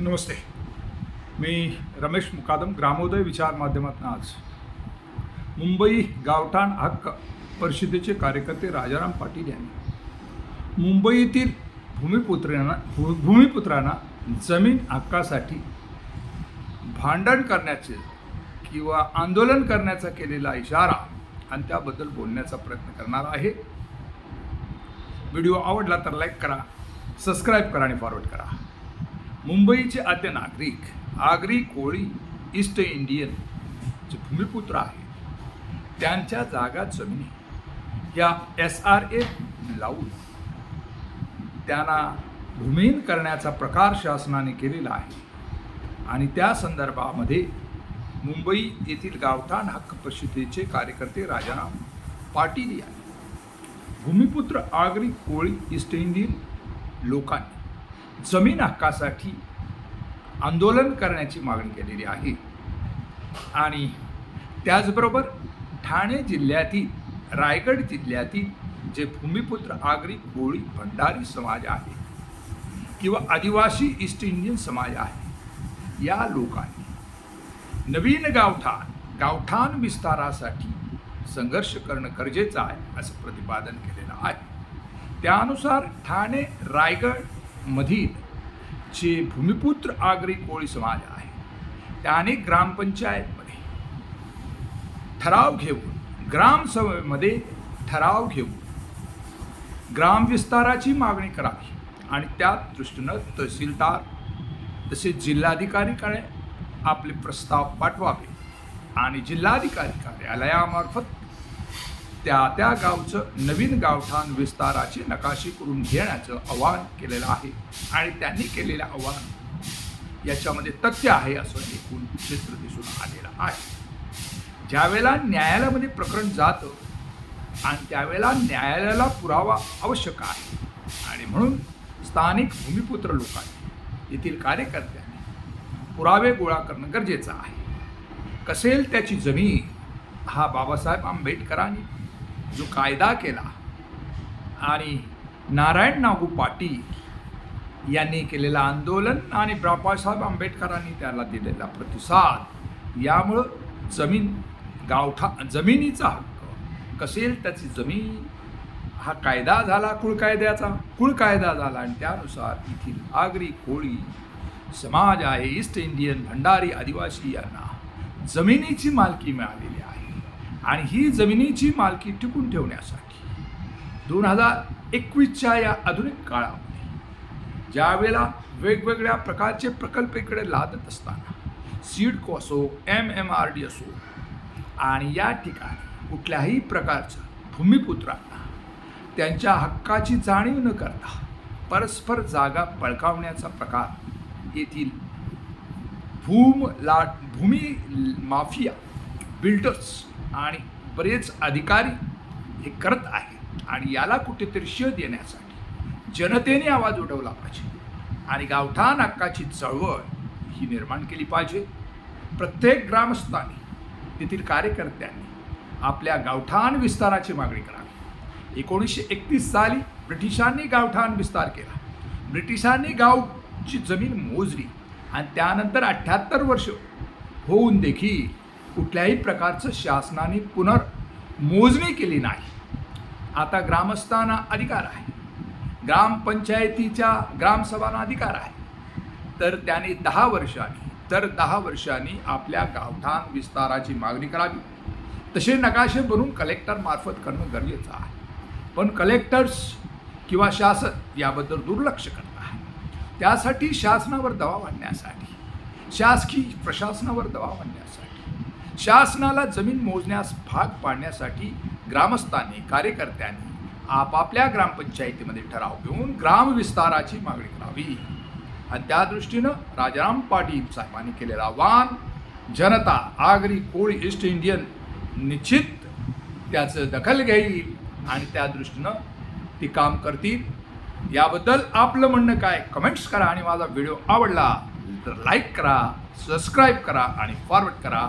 नमस्ते. मी रमेश मुकादम ग्रामोदय विचार माध्यमातून आज. मुंबई गावठाण हक्क परिषदेचे कार्यकर्ते राजाराम पाटील यांनी मुंबईतील भूमिपुत्रांना भू भूमिपुत्रांना जमीन हक्कासाठी भांडण करण्याचे किंवा आंदोलन करण्याचा केलेला इशारा आणि त्याबद्दल बोलण्याचा प्रयत्न करणार आहे. व्हिडिओ आवडला तर लाईक करा सबस्क्राईब करा आणि फॉरवर्ड करा. मुंबईचे आद्य नागरिक आगरी कोळी ईस्ट इंडियन जे भूमिपुत्र आहेत त्यांच्या जागा जमिनी या एस आर ए लावून त्यांना भूमिहीन करण्याचा प्रकार शासनाने केलेला आहे. आणि त्या संदर्भामध्ये मुंबई येथील गावठाण हक्क परिषदेचे कार्यकर्ते राजाराम पाटील यांनी भूमिपुत्र आगरी कोळी ईस्ट इंडियन लोकांनी जमीन हक्कासाठी आंदोलन करण्याची मागणी केलेली आहे. आणि त्याचबरोबर ठाणे जिल्ह्यातील रायगड जिल्ह्यातील जे भूमिपुत्र आगरी कोळी भंडारी समाज आहे किंवा आदिवासी ईस्ट इंडियन समाज आहे या लोकांनी नवीन गावठाण गावठाण विस्तारासाठी संघर्ष करणं गरजेचं आहे असं प्रतिपादन केलेलं आहे. त्यानुसार ठाणे रायगडमधील जे भूमिपुत्र आगरी कोळी समाज आहे त्याने ग्रामपंचायतमध्ये ठराव घेऊन ग्रामसभेमध्ये ठराव घेऊन ग्रामविस्ताराची मागणी करावी आणि त्या दृष्टीनं तहसीलदार तसेच जिल्हाधिकारीकडे आपले प्रस्ताव पाठवावे आणि जिल्हाधिकारी कार्यालयामार्फत त्या त्या गावचं नवीन गावठाण विस्ताराची नकाशी करून घेण्याचं आवाहन केलेलं आहे. आणि त्यांनी केलेलं आवाहन याच्यामध्ये तथ्य आहे असं एकूण चित्र दिसून आलेलं आहे. ज्यावेळेला न्यायालयामध्ये प्रकरण जातं आणि त्यावेळेला न्यायालयाला पुरावा आवश्यक आहे. आणि म्हणून स्थानिक भूमिपुत्र लोकांनी येथील कार्यकर्त्यांनी पुरावे गोळा करणं गरजेचं आहे. कसेल त्याची जमीन? हा बाबासाहेब आंबेडकरांनी जो कायदा केला आणि नारायण नागू पाटील यांनी केलेलं आंदोलन आणि बाबासाहेब आंबेडकरांनी त्याला दिलेला प्रतिसाद यामुळं जमीन गावठा जमिनीचा हक्क कसेल त्याची जमीन? हा कायदा झाला कुळ कायद्याचा. कुळ कायदा झाला आणि त्यानुसार येथील आगरी कोळी समाज आहे ईस्ट इंडियन भंडारी आदिवासी यांना जमिनीची मालकी मिळालेली आणि ही जमिनीची मालकी टिकून ठेवण्यासाठी दोन हजार एकवीसच्या या आधुनिक काळामध्ये ज्यावेळेला वेगवेगळ्या प्रकारचे प्रकल्प इकडे लादत असताना सीडको असो एम एम आर डी असो आणि या ठिकाणी कुठल्याही प्रकारचं भूमिपुत्रांना त्यांच्या हक्काची जाणीव न करता परस्पर जागा बळकावण्याचा प्रकार येथील भूम ला भूमी माफिया बिल्डर्स आणि बरेच अधिकारी हे करत आहेत. आणि याला कुठेतरी शोध देण्यासाठी जनतेने आवाज उडवला पाहिजे. आणि गावठाण हक्काची चळवळ ही निर्माण केली पाहिजे. प्रत्येक ग्रामस्थांनी तेथील कार्यकर्त्यांनी आपल्या गावठाण विस्ताराची मागणी करावी. एकोणीसशे एकतीस साली ब्रिटिशांनी गावठाण विस्तार केला. ब्रिटिशांनी गावची जमीन मोजली आणि त्यानंतर अठ्ठ्याहत्तर वर्ष होऊन देखील कुठल्याही प्रकारचं शासनाने पुनर्मोजणी केली नाही. आता ग्रामस्थांना अधिकार आहे. ग्रामपंचायतीच्या ग्रामसभांना अधिकार आहे. तर त्याने दहा वर्षांनी तर दहा वर्षांनी आपल्या गावठाण विस्ताराची मागणी करावी. तसे नकाशे बनवून कलेक्टरमार्फत करणं गरजेचं आहे. पण कलेक्टर्स किंवा शासन याबद्दल दुर्लक्ष करत आहे. त्यासाठी शासनावर दबाव आणण्यासाठी शासकीय प्रशासनावर दबाव आणण्यासाठी शासनाला जमीन मोजण्यास भाग पाडण्यासाठी ग्रामस्थांनी कार्यकर्त्यांनी आपापल्या ग्रामपंचायतीमध्ये ठराव घेऊन ग्रामविस्ताराची मागणी करावी. आणि त्या दृष्टीनं राजाराम पाटील साहेबांनी केलेलं आव्हान जनता आगरी कोळी ईस्ट इंडियन निश्चित त्याचं दखल घेईल आणि त्या दृष्टीनं ती काम करतील. याबद्दल आपलं म्हणणं काय? कमेंट्स करा आणि माझा व्हिडिओ आवडला तर लाईक करा सबस्क्राईब करा आणि फॉरवर्ड करा.